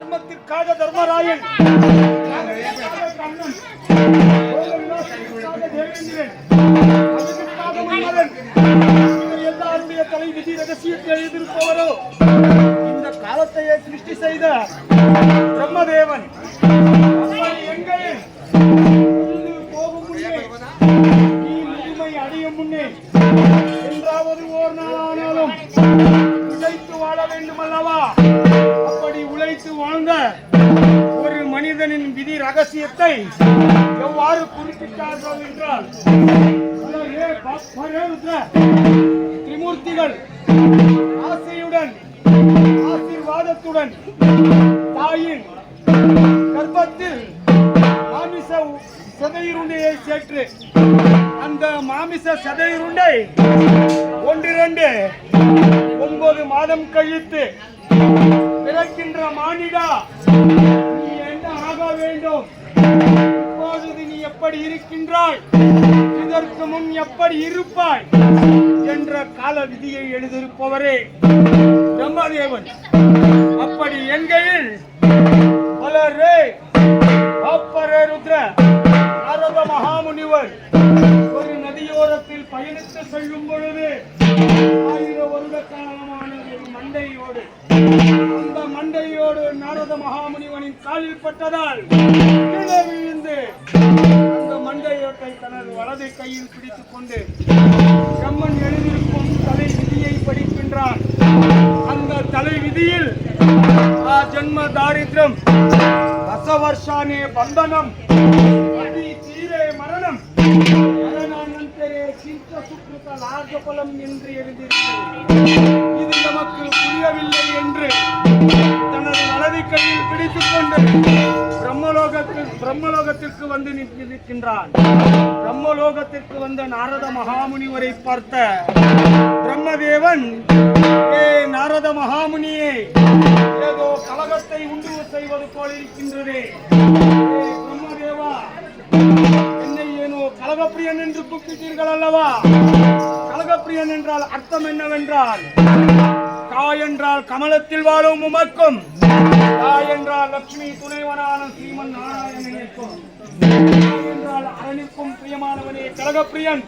தர்மத்திற்காக தர்மராயன். எல்லாருடைய விதி ரகசியத்தை எழுதியிருப்பவரோ இந்த காலத்தையே சிருஷ்டி செய்த பிரம்மதேவன். எங்கே? போகும் முன்னே நீ அடையும் முன்னே என்றாவது ஓர் நாளானாலும் உழைத்து வாழ வேண்டும் அல்லவா வைத்து வாழ்ந்த ஒரு மனிதனின் விதி ரகசியத்தை எவ்வாறு குறிப்பிட்டார்கள் என்றால் திரிமூர்த்திகள் ஆசையுடன் ஆசீர்வாதத்துடன் தாயின் கர்ப்பத்தில் மாமிச சதையுருண்டையை சேற்று அந்த மாமிச சதையுருண்டை ஒன்றிரண்டு ஒன்பது மாதம் கழித்து பிறக்கின்ற மானிடா நீ என்ன ஆக வேண்டும்? இப்பொழுது நீ எப்படி இருக்கின்றாய்? இதற்கு முன் எப்படி இருப்பாய்? என்ற கால விதியை எழுதியிருப்பவரே பிரம்மதேவன். அப்படி என்கையில் பலரே அப்பரே ருத்ர நாரத மகாமுனிவர் ஒரு நதியோரத்தில் பயணித்து செல்லும் பொழுது ஆயிரம் வருட காலமாக மண்டையோடு அந்த மண்டையோடு நாரத மகாமுனிவனின் காலில் பட்டதால் விழுந்து அந்த மண்டையோட்டை தனது வலது கையில் பிடித்துக் கொண்டு செம்மன் எழுதியிருக்கும் தலை விதியை படிக்கின்றார் அந்த தலை விதியில் ஜென்ம தாரித்ரம் ரசவர்ஷானே பந்தனம் சித்த சிந்த சுக்ருத என்று எழுதியிருக்கிறது. இது நமக்கு புரியவில்லை என்று தனது வலது கையில் பிடித்துக் கொண்டு பிரம்மலோகத்தில் பிரம்மலோகத்திற்கு வந்து நிற்கின்றான். பிரம்மலோகத்திற்கு வந்த நாரத மகாமுனிவரை பார்த்த பிரம்மதேவன் ஏ நாரத மகாமுனியே ஏதோ கலகத்தை உண்டு செய்வது போல இருக்கின்றதே பிரம்மதேவா கலகப்பிரியன் என்று துக்கிட்டீர்கள் அல்லவா? கலகப்பிரியன் என்றால் அர்த்தம் என்னவென்றால் கா என்றால் கமலத்தில் வாழும் உமக்கும் கா என்றால் லட்சுமி துணைவனான ஸ்ரீமன் நாராயணனுக்கும் என்றால் அரணிக்கும் பிரியமானவனே கலகப்பிரியன்.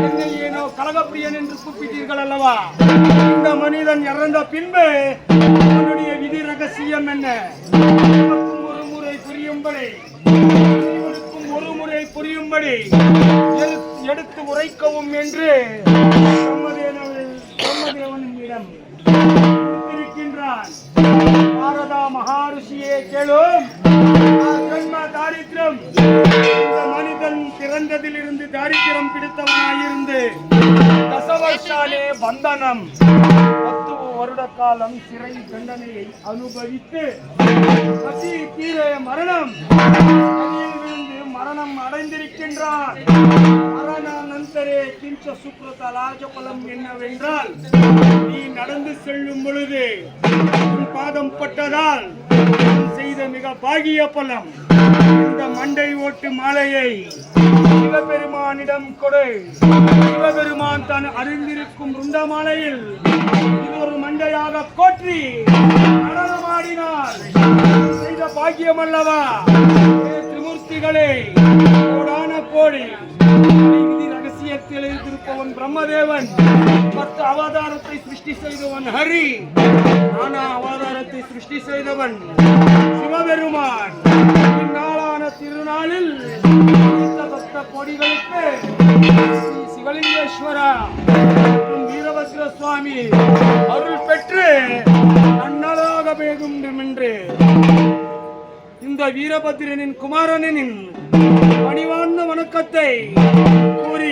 என்னை ஏனோ கலகப்பிரியன் என்று கூப்பிட்டீர்கள் அல்லவா? இந்த மனிதன் இறந்த பின்பு அவனுடைய விதி ரகசியம் என்ன? ஒரு முறை புரியும்படி புரியும்படி எடுத்து உரைக்கவும் என்று பிரம்மதேவனிடம் இருக்கின்றான் பாரதா கேளும். ஜன்ம தாரித்திரம் இந்த மனிதன் பிறந்ததிலிருந்து தாரித்திரம் பிடித்தவனாயிருந்து தசவர்ஷாலே பந்தனம் பத்து வருட காலம் சிறை தண்டனையை அனுபவித்து மரணம் அடைந்திருக்கின்றான் மரணானந்தரே கிஞ்ச சுக்ரத ராஜபலம் என்னவென்றால் நீ நடந்து செல்லும் பொழுது பாதம் பட்டதால் செய்த மிக பாகிய பலம். இந்த மண்டை ஓட்டு மாலையை சிவபெருமானிடம் கொடு. சிவபெருமான் தான் அறிந்திருக்கும் இந்த மாலையில் ஒரு மண்டையாக கோற்றி நடனமாடினார். செய்த பாக்கியம் அல்லவா? சக்திகளே கோடான கோடி ரகசியத்தில் இருந்திருப்பவன் பிரம்மதேவன். பத்து அவதாரத்தை சிருஷ்டி செய்தவன் ஹரி. நானா அவதாரத்தை சிருஷ்டி செய்தவன் சிவபெருமான். இந்நாளான திருநாளில் பத்த பக்த கொடிகளுக்கு சிவலிங்கேஸ்வரா மற்றும் வீரபத்ர சுவாமி அருள் பெற்று நன்னலாக வேண்டும் என்று வீரபத்திரனின் வீரபத்ரனின் குமாரனின் பணிவார்ந்த வணக்கத்தை கூறி